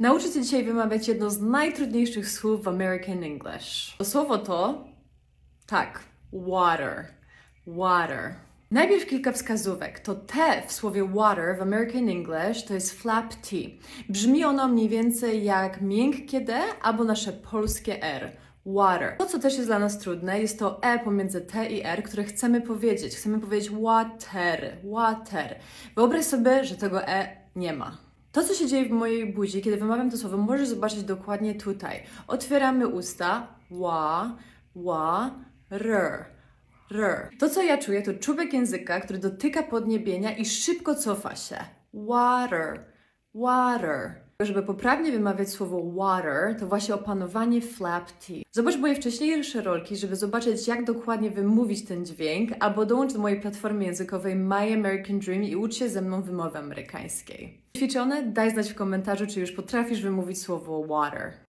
Nauczę Cię dzisiaj wymawiać jedno z najtrudniejszych słów w American English. To słowo to, tak, water, water. Najpierw kilka wskazówek. To T w słowie water w American English to jest flap T. Brzmi ono mniej więcej jak miękkie D albo nasze polskie R. Water. To, co też jest dla nas trudne, jest to E pomiędzy T i R, które chcemy powiedzieć. Chcemy powiedzieć water, water. Wyobraź sobie, że tego E nie ma. To, co się dzieje w mojej buzi, kiedy wymawiam to słowo, możesz zobaczyć dokładnie tutaj. Otwieramy usta. Ła, ła, r. R. To, co ja czuję, to czubek języka, który dotyka podniebienia i szybko cofa się. Water, water. Żeby poprawnie wymawiać słowo water, to właśnie opanowanie flap T. Zobacz moje wcześniejsze rolki, żeby zobaczyć, jak dokładnie wymówić ten dźwięk, albo dołącz do mojej platformy językowej My American Dream i ucz się ze mną wymowy amerykańskiej. Ćwiczone? Daj znać w komentarzu, czy już potrafisz wymówić słowo water.